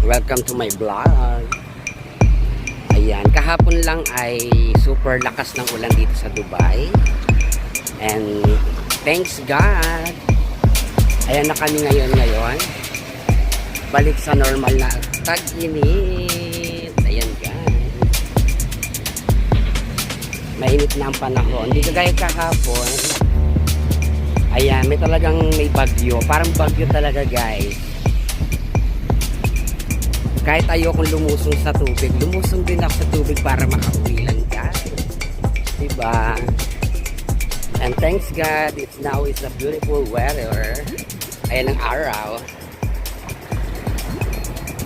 Welcome to my vlog. Ayan, kahapon lang ay super lakas ng ulan dito sa Dubai. And thanks God. Ayan na kami ngayon ngayon. Balik sa normal na tag-init. Ayan guys. Mainit na ang panahon. Hindi kagaya kahapon. Ayan, may talagang may bagyo. Parang bagyo talaga guys. Kahit ayokong lumusong sa tubig, lumusong din ako sa tubig para makauwi lang guys. Diba? And thanks God, it's now is a beautiful weather. Ayan ang araw.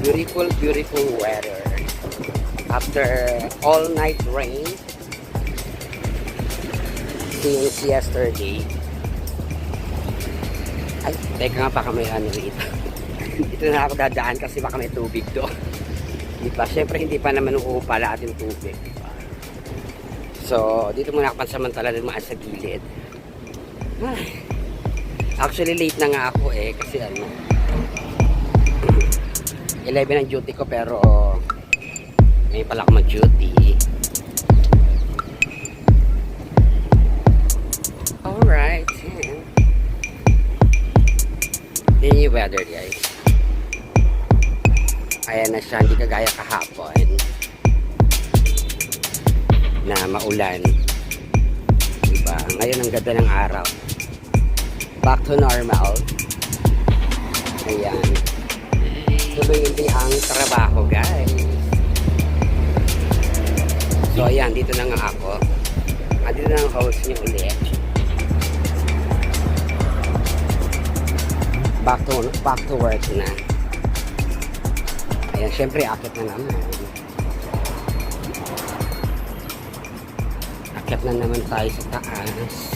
Beautiful, beautiful weather. After all night rain since yesterday. Ay, teka nga baka may ano rito. Dito na ako dadaan kasi baka may tubig doon. Di ba? Siyempre hindi pa naman uupala ating tubig. Diba? So, dito muna ako pansamantala dumaan sa gilid. Ay. Actually, late na nga ako eh. Kasi ano, 11 ang duty ko pero ngayon pala ako mag-duty. Alright. Yan. Yan yung weather guys. Ayan na siya, hindi kagaya kahapon na maulan. Diba? Ngayon ang ganda ng araw. Back to normal. Ayan. Tuloy-tuloy ang trabaho guys. So ayan, dito na nga ako. Andito na ang host niyo ulit. Back to, back to work na. Ayan, syempre akit na naman. Akit na naman tayo sa taas.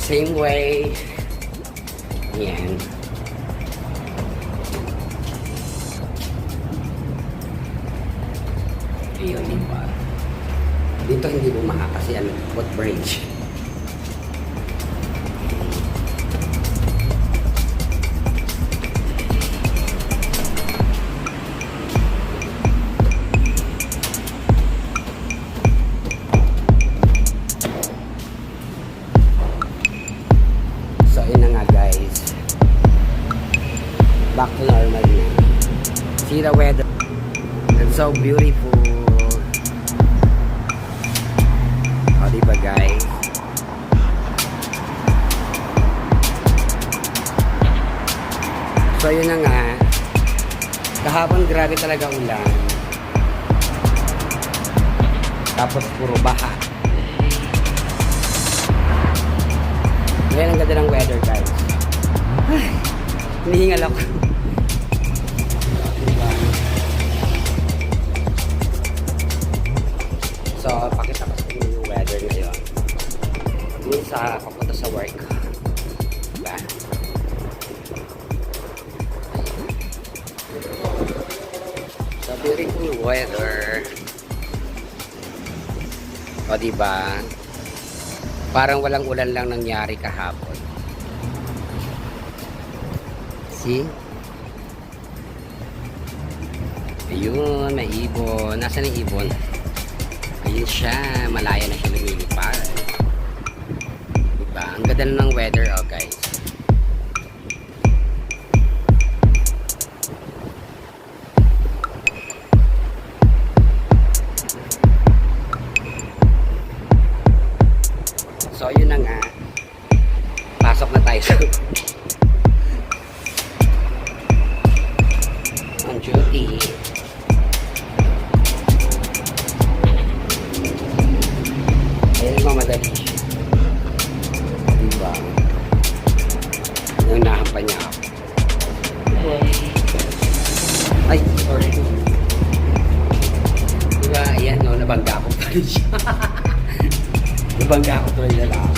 Same way. Ayan. Ayun, di ba? Dito hindi bumaha kasi ano, footbridge. Diba guys? So, yun na nga. Kahapon grabe talaga ulan. Tapos puro baha. Ngayon ang ganda ng weather guys. Ay, hinihingal ako. So, pakita ko weather ngayon. Dun sa papunta sa work. Diba? So, beautiful weather. O, diba? Parang walang ulan lang nangyari kahapon. See? Ayun, may ibon. Nasaan yung ibon? Ayun siya. Malaya na siya lumilipad. Diba? Ang ganda ng weather, oh guys. So, yun na nga. Pasok na tayo sa Diba? Naunahan pa niya ako. Ay, sorry. Diba, ayan, no, nabangga ko pa rin siya. nabangga ko tuloy na lang.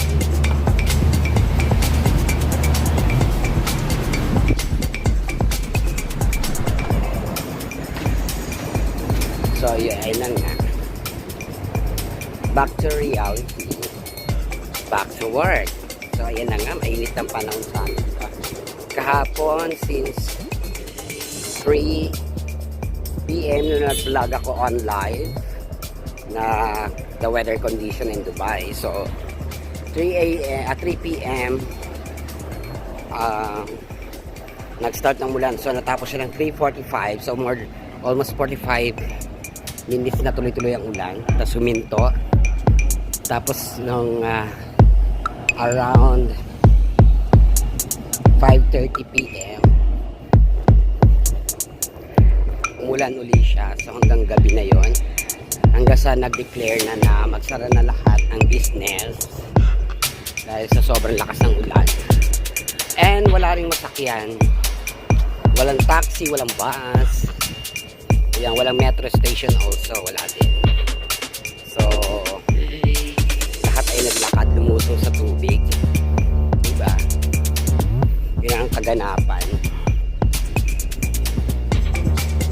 So, yun, ayun lang nga. Back to reality. Back to work. So, ayan na nga, mainit ang panahon sa amin. Kahapon, since 3 p.m. nung nag-vlog ako on live na the weather condition in Dubai. So, 3 a.m. at 3 p.m. ah, nag-start ng mulan. So, natapos siya ng 3.45. So, more, almost 45 minutes na tuloy-tuloy ang ulan. Tapos suminto. Tapos, nung ah, around 5.30 p.m. umulan uli siya. So hanggang gabi na yon hanggang sa nag-declare na na magsara na lahat ang business dahil sa sobrang lakas ng ulan. And wala ring masakyan. Walang taxi, walang bus. Ayan, walang metro station also. Wala din. So, naglakad, lumusong sa tubig. Diba? Yun ang kaganapan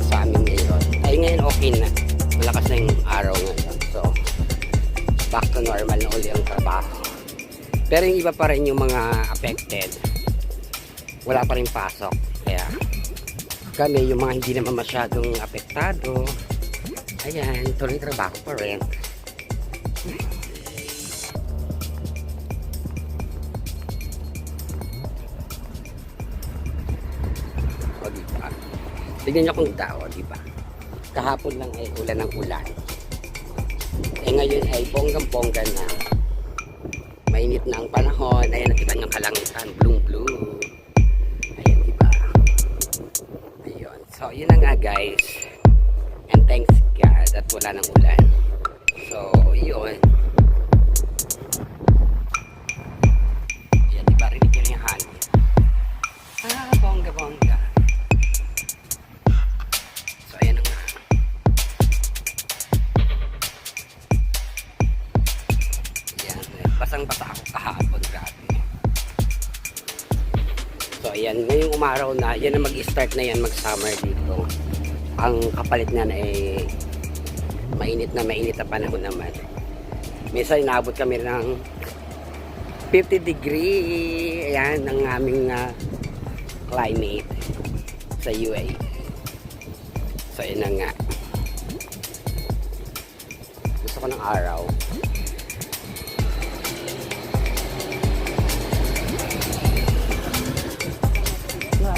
sa amin ngayon. Ay ngayon okay na. Malakas na yung araw ngayon. So, back to normal na uli ang trabaho. Pero yung iba pa rin yung mga affected, wala pa rin pasok. Kaya, kami yung mga hindi naman masyadong apektado, ayan, tuloy trabaho pa rin. Tignan nyo kung tao, di ba? Kahapon lang ay ulan ng ulan. Eh ngayon ay bonggang-bongga na. Mainit na ang panahon. Ayan, nakita nyo kalangitan. Bloom blue. Ayan, di ba? Ayun. So, yun na nga guys. And thanks God at wala ng ulan. So, yun. Umaraw na, yan na mag-start na yan, mag-summer dito. Ang kapalit niyan ay mainit na mainit na panahon naman. Minsan inaabot kami ng 50 degree. Ayan, ang aming ah, climate sa UAE. So, yun na nga. Gusto ko ng araw.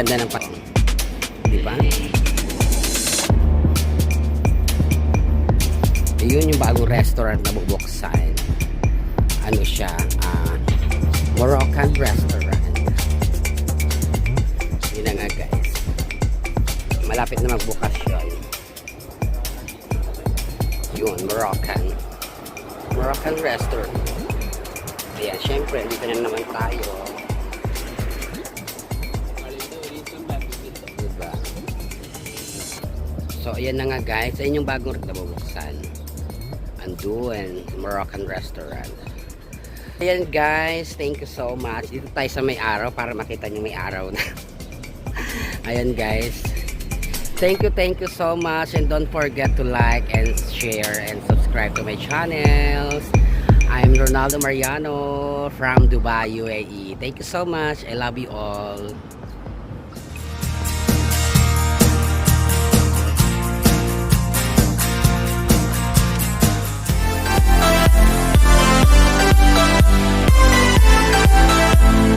ganda ng pat. Di ba? Yun yung bagong restaurant na bubuksan. Ano siya? ah, Moroccan restaurant. Yun na nga guys. Malapit na magbukas yun. Yun, Moroccan. Moroccan restaurant. Ayan, syempre, dito na naman tayo. Ayan na nga guys. Ayan yung bagong na bubuksan. Andun, Moroccan restaurant. Ayan guys, thank you so much. Dito tayo sa may araw para makita nyo may araw na. Ayan guys. Thank you, thank you so much. And don't forget to like and share and subscribe to my channels. I'm Ronaldo Mariano from Dubai, UAE. Thank you so much. I love you all.